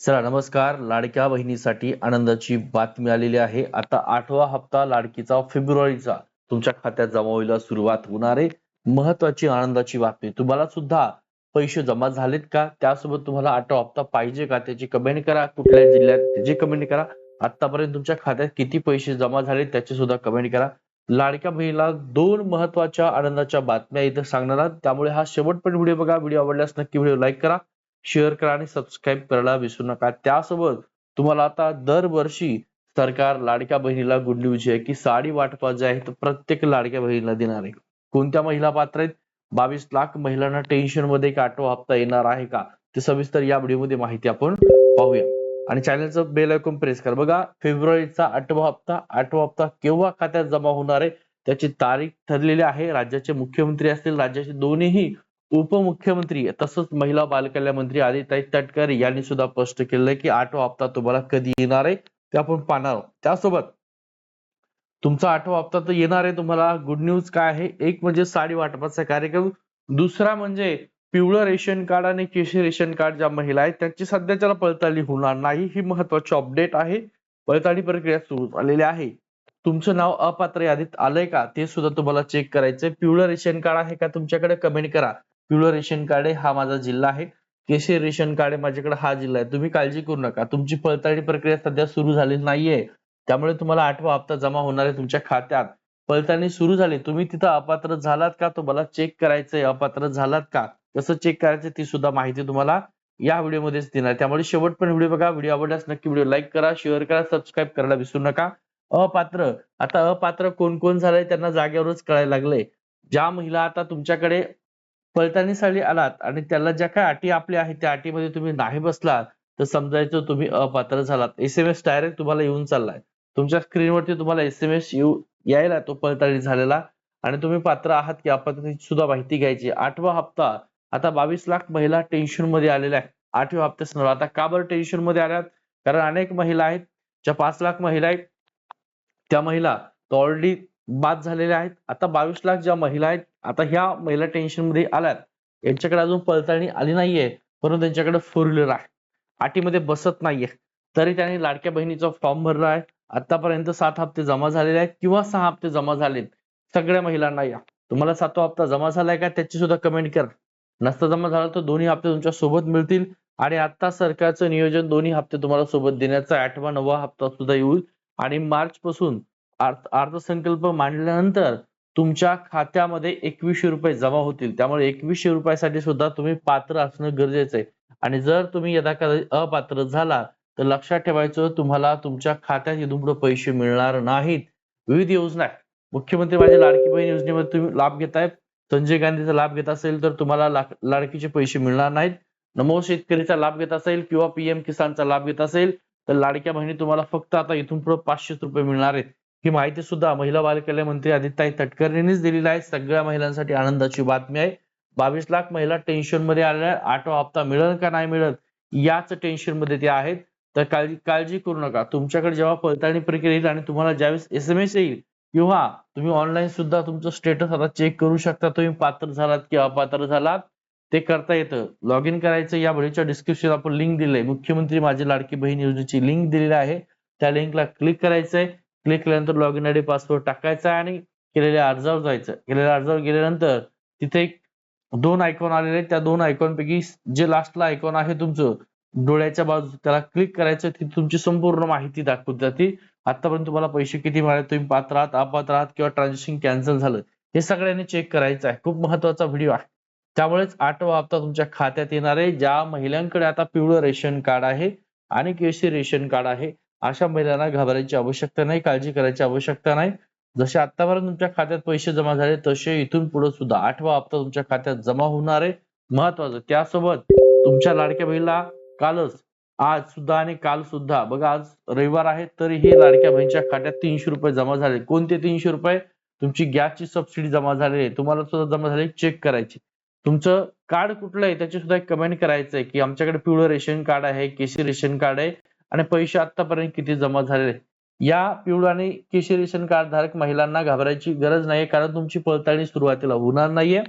चला नमस्कार. लाडक्या बहिणीसाठी आनंदाची बातमी आलेली आहे. आता आठवा हप्ता लाडकीचा फेब्रुवारीचा तुमच्या खात्यात जमा व्हायला सुरुवात होणार आहे. महत्वाची आनंदाची बातमी. तुम्हाला सुद्धा पैसे जमा झालेत का? त्यासोबत तुम्हाला आठवा हप्ता पाहिजे का? त्याची कमेंट करा. कुठल्या जिल्ह्यात त्याची कमेंट करा. आतापर्यंत तुमच्या खात्यात किती पैसे जमा झाले त्याची सुद्धा कमेंट करा. लाडक्या बहिणीला दोन महत्त्वाच्या आनंदाच्या बातम्या इथं सांगणार त्यामुळे हा शेवटपर्यंत व्हिडिओ बघा. व्हिडिओ आवडल्यास नक्की व्हिडिओ लाईक करा. शेअर करा आणि सबस्क्राईब करायला विसरू नका. त्यासोबत तुम्हाला आता दरवर्षी सरकार लाडक्या बहिणीला गुड न्यूज आहे की साडी वाटपा जे आहे प्रत्येक लाडक्या बहिणीला देणार आहे. कोणत्या महिला पात्र आहेत? बावीस लाख महिलांना टेन्शनमध्ये एक आठवा हप्ता येणार आहे का? ते सविस्तर या व्हिडिओमध्ये माहिती आपण पाहूया. आणि चॅनलचं बेल आयकॉन प्रेस करा. बघा फेब्रुवारीचा आठवा हप्ता आठवा हप्ता केव्हा खात्यात जमा होणार आहे? त्याची तारीख ठरलेली आहे. राज्याचे मुख्यमंत्री असतील राज्याचे दोन्हीही उपमुख्यमंत्री तसंच महिला बालकल्याण मंत्री आदिताई तटकरे यांनी सुद्धा स्पष्ट केलंय की आठवा हप्ता तुम्हाला कधी येणार आहे ते आपण पाहणार आहोत. त्यासोबत तुमचा आठवा हप्ता तर येणार आहे तुम्हाला. गुड न्यूज काय आहे? एक म्हणजे साडी वाटपाचा कार्यक्रम. दुसरा म्हणजे पिवळं रेशन कार्ड आणि केशरी रेशन कार्ड ज्या महिला आहेत त्यांची सध्याच्याला पडताळणी होणार नाही ही महत्वाची अपडेट आहे. पडताळणी प्रक्रिया सुरू झालेली आहे. तुमचं नाव अपात्र यादीत आलंय का? ते सुद्धा तुम्हाला चेक करायचंय. पिवळं रेशन कार्ड आहे का? तुमच्याकडे कमेंट करा. पिवळं रेशन कार्ड हा माझा जिल्हा आहे. केशरी रेशन कार्ड माझ्याकडे हा जिल्हा आहे. तुम्ही काळजी करू नका. तुमची पडताळणी प्रक्रिया सध्या सुरू झाली नाहीये. त्यामुळे तुम्हाला आठवा हप्ता जमा होणार आहे तुमच्या खात्यात. पडताळणी सुरू झाली. तुम्ही तिथं अपात्र झालात का? तुम्हाला चेक करायचंय. अपात्र झालात का? कसं चेक करायचं ती सुद्धा माहिती तुम्हाला या व्हिडिओमध्येच देणार त्यामुळे शेवट पण व्हिडिओ बघा. व्हिडिओ आवडल्यास नक्की व्हिडिओ लाईक करा शेअर करा सबस्क्राईब करायला विसरू नका. अपात्र. आता अपात्र कोण कोण झालंय त्यांना जागेवरच कळायला लागलंय. ज्या महिला आता तुमच्याकडे पडताळणीसाठी आलात आणि त्याला ज्या काय अटी आपल्या आहेत त्या अटीमध्ये तुम्ही नाही बसलात तर समजायचं तुम्ही अपात्र झालात. एस एम एस डायरेक्ट तुम्हाला येऊन चाललाय. तुमच्या स्क्रीनवरती तुम्हाला एस एम एस येऊ यायला तो पडताळणी झालेला आणि तुम्ही पात्र आहात की अपात्र सुद्धा माहिती घ्यायची. आठवा हप्ता आता बावीस लाख महिला टेन्शनमध्ये आलेल्या आहेत. आठव्या हप्त्यासंदर्भात आता का बरं टेन्शनमध्ये आल्यात? कारण अनेक महिला आहेत ज्या पाच लाख महिला आहेत त्या महिला ऑलरेडी बाद झालेल्या आहेत. आता बावीस लाख ज्या महिला आहेत आता ह्या महिला टेन्शनमध्ये आल्यात. यांच्याकडे अजून पडताळणी आली नाहीये परंतु त्यांच्याकडे फोर व्हीलर आहे. अटीमध्ये बसत नाहीये. तरी त्यांनी लाडक्या बहिणीचा फॉर्म भरला आहे. आतापर्यंत सात हप्ते जमा झालेले आहेत किंवा सहा हप्ते जमा झालेत. सगळ्या महिलांना या. तुम्हाला सातवा हप्ता जमा झालाय का? त्याची सुद्धा कमेंट करा. नसता जमा झाला तर दोन्ही हप्ते तुमच्यासोबत मिळतील आणि आता सरकारचं नियोजन दोन्ही हप्ते तुम्हाला सोबत देण्याचा आठवा नववा हप्ता सुद्धा येईल आणि मार्च पासून अर्थ अर्थसंकल्प मांडल्यानंतर तुमच्या खात्यामध्ये एकवीसशे रुपये जमा होतील. त्यामुळे एकवीसशे रुपयासाठी सुद्धा तुम्ही पात्र असणं गरजेचं आहे. आणि जर तुम्ही यदा अपात्र झाला तर लक्षात ठेवायचं तुम्हाला तुमच्या खात्यात इथून पुढे पैसे मिळणार नाहीत. विविध योजना मुख्यमंत्री माझ्या लाडकी बहीण योजनेमध्ये तुम्ही लाभ घेताय संजय गांधीचा लाभ घेत असेल तर तुम्हाला लाडकीचे पैसे मिळणार नाहीत. नमो शेतकरीचा लाभ घेत असेल किंवा पीएम किसानचा लाभ घेत असेल तर लाडक्या बहिणी तुम्हाला फक्त आता इथून पुढे पाचशे रुपये मिळणार आहेत. ही माहिती सुद्धा महिला बालकल्याण मंत्री आदित्य तटकर यांनीच दिलेली आहे. सगळ्या महिलांसाठी आनंदाची बातमी आहे. बावीस लाख महिला टेन्शनमध्ये आलेल्या आठवा हप्ता मिळेल का नाही मिळत याच टेन्शनमध्ये ते आहेत. तर काळजी काळजी करू नका. तुमच्याकडे जेव्हा पडताळणी प्रक्रिया येईल आणि तुम्हाला ज्यावेळेस एस एम एस येईल किंवा तुम्ही ऑनलाईन सुद्धा तुमचं स्टेटस आता चेक करू शकता. तुम्ही पात्र झालात किंवा अपात्र झालात ते करता येतं. लॉग इन करायचं या व्हिडिओच्या डिस्क्रिप्शन आपण लिंक दिलंय मुख्यमंत्री माझी लाडकी बहीण योजनेची लिंक दिलेली आहे. त्या लिंकला क्लिक करायचंय. क्लिक केल्यानंतर लॉग इन आयडी पासवर्ड टाकायचा आणि केलेल्या अर्जावर जायचं. केलेल्या अर्जावर गेल्यानंतर तिथे एक दोन आयकॉन आलेले आहेत. त्या दोन आयकॉन पैकी जे लास्टला आयकॉन आहे तुमचं डोळ्याच्या बाजू त्याला क्लिक करायचं ती तुमची संपूर्ण माहिती दाखवत जाते. आतापर्यंत तुम्हाला पैसे किती मिळाले तुम्ही पात्र आहात अपात्र आहात किंवा ट्रान्झॅक्शन कॅन्सल झालं हे सगळ्यांनी चेक करायचं आहे. खूप महत्त्वाचा व्हिडिओ आहे. त्यामुळेच आठवा हप्ता तुमच्या खात्यात येणार आहे. ज्या महिलांकडे आता पिवळं रेशन कार्ड आहे आणि केशरी रेशन कार्ड आहे अशा महिलांना घाबरायची आवश्यकता नाही काळजी करायची आवश्यकता नाही. जसे आतापर्यंत तुमच्या खात्यात पैसे जमा झाले तसे इथून पुढे सुद्धा आठवा हप्ता तुमच्या खात्यात जमा होणार आहे. महत्वाचं त्यासोबत तुमच्या लाडक्या बहिणीला कालच आज सुद्धा आणि काल सुद्धा बघा आज रविवार आहे तरीही लाडक्या बहिणीच्या खात्यात तीनशे रुपये जमा झाले. कोणते तीनशे रुपये? तुमची गॅसची सबसिडी जमा झालेली आहे. तुम्हाला सुद्धा जमा झाली चेक करायची. तुमचं कार्ड कुठलं आहे त्याची सुद्धा एक कमेंट करायचं आहे की आमच्याकडे पिवळं रेशन कार्ड आहे केसी रेशन कार्ड आहे. आणि पैसे आतापर्यंत किती जमा झालेले? या पिवळ आणि केशरी रेशन कार्ड धारक महिलांना घाबरायची गरज नाही कारण तुमची पडताळणी सुरुवातीला होणार नाहीये.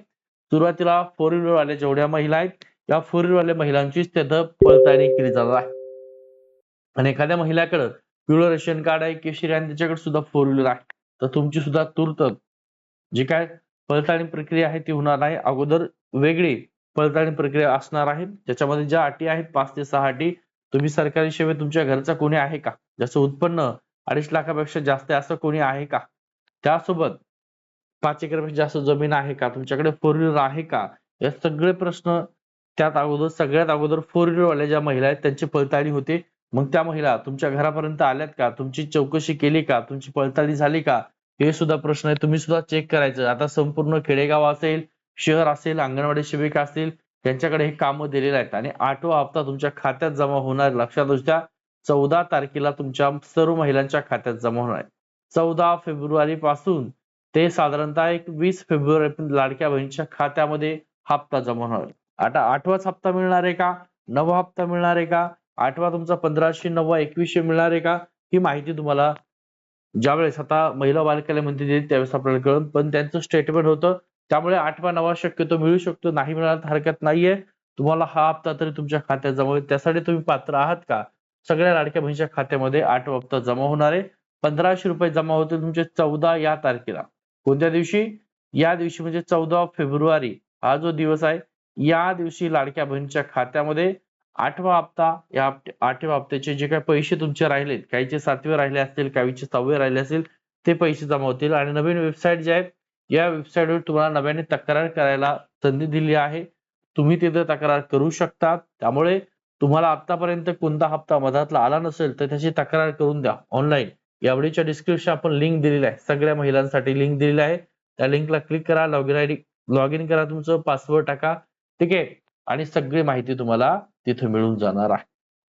सुरुवातीला फोर व्हीलर वाल्या जेवढ्या महिला आहेत या फोर व्हीलर वाल्या महिलांचीच तिथं पडताळणी केली जाणार आहे. आणि एखाद्या महिलाकडे पिवळं रेशन कार्ड आहे केशरी आहे आणि त्याच्याकडे सुद्धा फोर व्हीलर आहे. तर तुमची सुद्धा तूर्त जी काय पडताळणी प्रक्रिया आहे ती होणार नाही. अगोदर वेगळी पडताळणी प्रक्रिया असणार आहे ज्याच्यामध्ये ज्या अटी आहेत पाच ते सहा अटी तुम्ही सरकारी सेवेत तुमच्या घरचा कोणी आहे का? ज्याचं उत्पन्न अडीच लाखापेक्षा जास्त आहे असं कोणी आहे का? त्यासोबत पाच एकरपेक्षा जास्त जमीन आहे का? तुमच्याकडे फोर व्हीलर आहे का? या सगळे प्रश्न त्यात अगोदर सगळ्यात अगोदर फोर व्हीलरवाल्या ज्या महिला आहेत त्यांची पडताळणी होते. मग त्या महिला तुमच्या घरापर्यंत आल्यात का? तुमची चौकशी केली का? तुमची पडताळणी झाली का? हे सुद्धा प्रश्न आहे. तुम्ही सुद्धा चेक करायचं. आता संपूर्ण खेडेगाव असेल शहर असेल अंगणवाडी शिबिका असतील त्यांच्याकडे हे कामं दिलेले आहेत. आणि आठवा हप्ता तुमच्या खात्यात जमा होणार. लक्षात असू चौदा तारखेला तुमच्या सर्व महिलांच्या खात्यात जमा होणार आहे. चौदा फेब्रुवारी पासून ते साधारणतः एक वीस फेब्रुवारी लाडक्या बहिणीच्या खात्यामध्ये हप्ता जमा होणार आहे. आता आठवाच हप्ता मिळणार आहे का? नवा हप्ता मिळणार आहे का? आठवा तुमचा पंधराशे नववा एकवीसशे मिळणार आहे का? ही माहिती तुम्हाला ज्यावेळेस आता महिला बालकाला म्हणते त्यावेळेस आपल्याला कळून पण त्यांचं स्टेटमेंट होतं त्यामुळे आठवा नवा शक्यतो मिळू शकतो. नाही मिळाला तर हरकत नाहीये. तुम्हाला हा हप्ता तरी तुमच्या खात्यात जमा होईल. त्यासाठी तुम्ही पात्र आहात का? सगळ्या लाडक्या बहिणीच्या खात्यामध्ये आठवा हप्ता जमा होणार आहे. पंधराशे रुपये जमा होतील तुमचे चौदा या तारखेला. कोणत्या दिवशी? या दिवशी म्हणजे चौदा फेब्रुवारी. हा जो दिवस आहे या दिवशी लाडक्या बहिणीच्या खात्यामध्ये आठवा हप्ता या आठव्या हप्त्याचे जे काही पैसे तुमचे राहिलेत काहीचे सातवे राहिले असतील काहीचे सहावे राहिले असतील ते पैसे जमा होतील. आणि नवीन वेबसाईट जे आहेत या वेबसाईटवर तुम्हाला नव्याने तक्रार करायला संधी दिली आहे. तुम्ही तिथे तक्रार करू शकता त्यामुळे तुम्हाला आतापर्यंत कोणता हप्ता मधातला आला नसेल तर त्याची तक्रार करून द्या ऑनलाईन यावेळीच्या डिस्क्रिप्शन आपण लिंक दिलेली आहे. सगळ्या महिलांसाठी लिंक दिलेली आहे. त्या लिंकला क्लिक करा. लॉगिन आयडी लॉग इन करा तुमचं पासवर्ड टाका. ठीक आहे? आणि सगळी माहिती तुम्हाला तिथे मिळून जाणार आहे.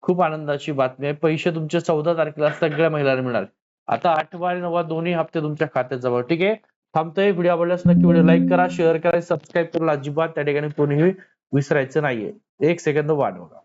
खूप आनंदाची बातमी आहे. पैसे तुमचे चौदा तारखेला सगळ्या महिलांना मिळणार. आता आठवा आणि नववा दोन्ही हप्ते तुमच्या खात्यात जवळ ठीक आहे? थांबतोय. व्हिडिओ आवडल्यास नक्की व्हिडिओ लाईक करा शेअर करा सबस्क्राईब करा अजिबात त्या ठिकाणी कोणीही विसरायचं नाहीये. एक सेकंद वाढ बघा